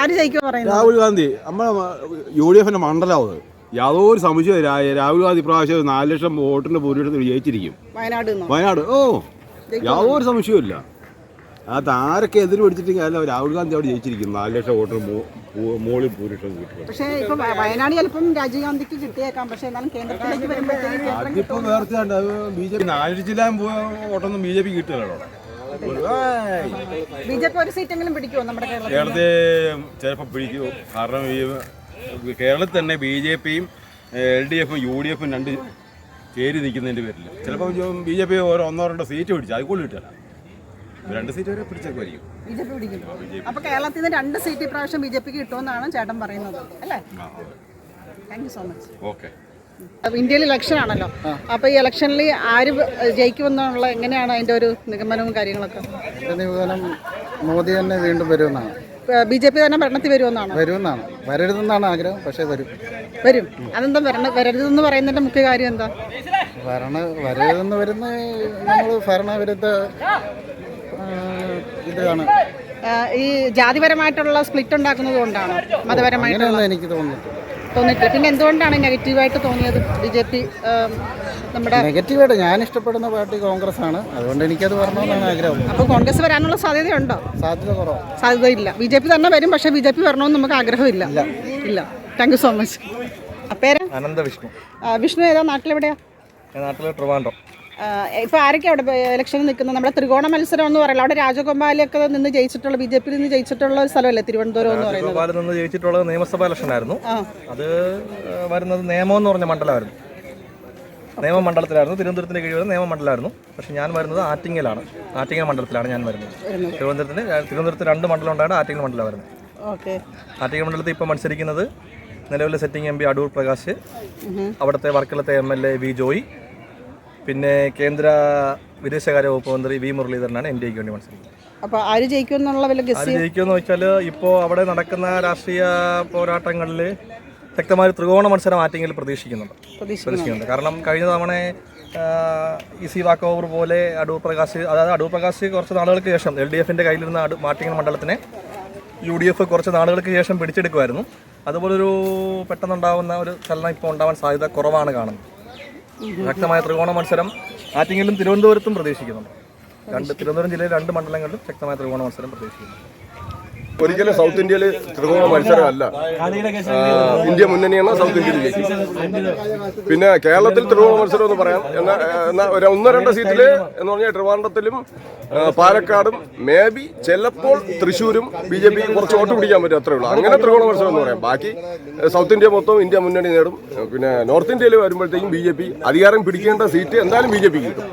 ആര് ജയിക്കും പറയുന്നത്? രാഹുൽ ഗാന്ധി. നമ്മളെ യു ഡി എഫിന്റെ മണ്ഡലമാവത് യാതൊരു സംശയവും രാഹുൽ ഗാന്ധി പ്രാവശ്യം നാല് ലക്ഷം വോട്ടിന്റെ ഭൂരിപക്ഷത്തിൽ ജയിച്ചിരിക്കും. വയനാട് വയനാട്. ഓ യാതൊരു സംശയവും ഇല്ല. അത് ആരൊക്കെ എതിര് പിടിച്ചിട്ടില്ല അല്ല രാഹുൽ ഗാന്ധി അവിടെ ജയിച്ചിരിക്കും. നാല് ലക്ഷം വോട്ടിന് മോളിൽ ഭൂരിപക്ഷം കിട്ടും. പക്ഷേ ഇപ്പൊ വയനാട് ചിലപ്പം രാജീവ് ഗാന്ധിക്ക് കിട്ടിയേക്കാം. പക്ഷേ എന്നാലും കേന്ദ്രത്തിലേക്ക് വരുമ്പോഴത്തേക്ക് അതിപ്പോ വേർച്ചയുണ്ട് ബി ജെ പി നാല് ജില്ലാ വോട്ടൊന്നും ബി ജെ പി കിട്ടില്ലല്ലോ ബി ജെ പി ഒരു സീറ്റെങ്കിലും പിടിക്കുമോ നമ്മുടെ കേരളത്തിൽ? കേരളത്തെ ചിലപ്പോൾ പിടിക്കുമോ കാരണം ഈ കേരളത്തിൽ തന്നെ ബി ജെ പിയും എൽ ഡി എഫും യു ഡി എഫും രണ്ട് ചേരി നിൽക്കുന്നതിന്റെ പേരിൽ ചിലപ്പോൾ ബി ജെ പി ഓരോ ഒന്നോ രണ്ടോ സീറ്റ് പിടിച്ചു അത് കൂടുതൽ കിട്ടില്ല. രണ്ട് സീറ്റ് വരെ പിടിച്ചേക്കുമായിരിക്കും. ബി ജെ പി പിടിക്കും അപ്പൊ കേരളത്തിൽ നിന്ന് രണ്ട് സീറ്റ് ഇപ്രാവശ്യം ബി ജെ പിക്ക് കിട്ടുമെന്നാണ് ചേട്ടൻ പറയുന്നത് അല്ലേ? Thank you so much okay. ഇന്ത്യയിൽ ഇലക്ഷൻ ആണല്ലോ. അപ്പൊ ഈ ഇലക്ഷനിൽ ആര് ജയിക്കുമെന്നുള്ള എങ്ങനെയാണ് അതിന്റെ ഒരു നിഗമനവും കാര്യങ്ങളൊക്കെ? നിഗമനം മോദി തന്നെ വീണ്ടും വരുമെന്നാണ്. ബി ജെ പി തന്നെ ഭരണത്തിൽ വരുമെന്നാണ്? വരുമെന്നാണ്. വരരുതെന്നാണ് ആഗ്രഹം പക്ഷേ വരും. വരും. അതെന്താ വരണ വരരുതെന്ന് പറയുന്നതിന്റെ മുഖ്യ കാര്യം എന്താ? ഭരണ വരരുതെന്ന് വരുന്ന നമ്മൾ ഭരണവിരുദ്ധ ഇതാണ്. ഈ ജാതിപരമായിട്ടുള്ള സ്പ്ലിറ്റ് ഉണ്ടാക്കുന്നത് കൊണ്ടാണ്? മതപരമായിട്ടുള്ള? എനിക്ക് തോന്നുന്നില്ല. തോന്നിയിട്ടില്ല. പിന്നെ എന്തുകൊണ്ടാണ് നെഗറ്റീവായിട്ട് തോന്നിയത് ബി ജെ പി നമ്മുടെ നെഗറ്റീവായിട്ട് ഞാൻ ഇഷ്ടപ്പെടുന്ന പാർട്ടി കോൺഗ്രസ് ആണ് അതുകൊണ്ട് എനിക്കത് വരണമെന്നാണ് ആഗ്രഹം. അപ്പോൾ കോൺഗ്രസ് വരാനുള്ള സാധ്യതയുണ്ടോ? സാധ്യത കുറവാണ് സാധ്യതയില്ല. ബി ജെ പി തന്നെ വരും പക്ഷേ ബി ജെ പി വരണമെന്ന് നമുക്ക് ആഗ്രഹമില്ല. ഇല്ല. താങ്ക് യു സോ മച്ച് പേര് അനന്ത വിഷ്ണു. ആ, വിഷ്ണു ഏതാ? നാട്ടിലെവിടെയാ? ഞാൻ നാട്ടിലെ ട്രിവാൻഡ്രം. ഇപ്പോൾ ആരൊക്കെ അവിടെ ഇലക്ഷനിൽ നിൽക്കുന്നത് നമ്മുടെ ത്രികോണ മത്സരം എന്ന് പറയുന്നത് അവിടെ രാജഗോപാലൊക്കെ നിന്ന് ജയിച്ചിട്ടുള്ള ബി ജെ പിയിൽ നിന്ന് ജയിച്ചിട്ടുള്ള ഒരു സ്ഥലമല്ലേ? തിരുവനന്തപുരം എന്ന് പറയുന്നത്. നിന്ന് ജയിച്ചിട്ടുള്ളത് നിയമസഭാ ഇലക്ഷൻ ആയിരുന്നു. അത് വരുന്നത് നിയമം എന്ന് പറഞ്ഞ മണ്ഡലമായിരുന്നു. നിയമമണ്ഡലത്തിലായിരുന്നു തിരുവനന്തപുരത്തിന്റെ കീഴിൽ വരുന്ന നിയമമണ്ഡലമായിരുന്നു പക്ഷെ ഞാൻ വരുന്നത് ആറ്റിങ്ങലാണ്. ആറ്റിങ്ങൽ മണ്ഡലത്തിലാണ് ഞാൻ വരുന്നത്. തിരുവനന്തപുരത്തിന് തിരുവനന്തപുരത്ത് രണ്ട് മണ്ഡലം ഉണ്ടായിട്ട് ആറ്റിങ്ങൽ മണ്ഡലം വരുന്നത്. ഓക്കെ. ആറ്റിങ്ങൽ മണ്ഡലത്തിൽ ഇപ്പോൾ മത്സരിക്കുന്നത് നിലവിലെ setting M P Adoor Prakash അവിടുത്തെ വർക്കലത്തെ M L A V Joy പിന്നെ കേന്ദ്ര വിദേശകാര്യ വകുപ്പ് മന്ത്രി വി മുരളീധരനാണ് എൻ ഡി എക്ക് വേണ്ടി മത്സരിക്കുന്നത്. അപ്പോൾ ആര് ജയിക്കും എന്നുള്ള വല്ല ആര് ജയിക്കുമെന്ന് വെച്ചാൽ ഇപ്പോൾ അവിടെ നടക്കുന്ന രാഷ്ട്രീയ പോരാട്ടങ്ങളിൽ ശക്തമായ ഒരു ത്രികോണ മത്സരം ആറ്റിങ്ങിൽ പ്രതീക്ഷിക്കുന്നുണ്ട്. പ്രതീക്ഷിക്കുന്നുണ്ട്. കാരണം കഴിഞ്ഞ തവണ ഇ സി വാക്ക് ഓവർ പോലെ അടൂർ പ്രകാശ് അതായത് അടൂർ പ്രകാശ് കുറച്ച് നാളുകൾക്ക് ശേഷം എൽ ഡി എഫിന്റെ കയ്യിലിരുന്ന അടൂ മാറ്റിങ്ങൽ മണ്ഡലത്തിനെ യു ഡി എഫ് കുറച്ച് നാളുകൾക്ക് ശേഷം പിടിച്ചെടുക്കുമായിരുന്നു. അതുപോലൊരു പെട്ടെന്നുണ്ടാവുന്ന ഒരു ചലനം ഇപ്പോൾ ഉണ്ടാവാൻ സാധ്യത കുറവാണ് കാണുന്നത്. ശക്തമായ ത്രികോണ മത്സരം ആറ്റിങ്ങലും തിരുവനന്തപുരത്തും പ്രതീക്ഷിക്കുന്നുണ്ട് രണ്ട് തിരുവനന്തപുരം ജില്ലയിൽ രണ്ട് മണ്ഡലങ്ങളിലും ശക്തമായ ത്രികോണ മത്സരം പ്രതീക്ഷിക്കുന്നു. ഒരിക്കലും സൗത്ത് ഇന്ത്യയിൽ ത്രികോണ മത്സരമല്ല. ഇന്ത്യ മുന്നണിയാണ് സൗത്ത് ഇന്ത്യയിൽ ജയിക്കും പിന്നെ കേരളത്തിൽ ത്രികോണ മത്സരം എന്ന് പറയാം. എന്നാ എന്നാൽ ഒരു ഒന്നോ രണ്ടോ സീറ്റിൽ എന്ന് പറഞ്ഞാൽ ട്രിവാൻഡ്രത്തിലും പാലക്കാടും മേ ബി ചിലപ്പോൾ തൃശ്ശൂരും ബി ജെ പി കുറച്ച് വോട്ട് പിടിക്കാൻ പറ്റും അത്രേ ഉള്ളൂ. അങ്ങനെ ത്രികോണ മത്സരം എന്ന് പറയാം. ബാക്കി സൗത്ത് ഇന്ത്യ മൊത്തം ഇന്ത്യ മുന്നണി നേടും. പിന്നെ നോർത്ത് ഇന്ത്യയിൽ വരുമ്പോഴത്തേക്കും ബി ജെ പി അധികാരം പിടിക്കേണ്ട സീറ്റ് എന്തായാലും ബി ജെ പി കിട്ടും.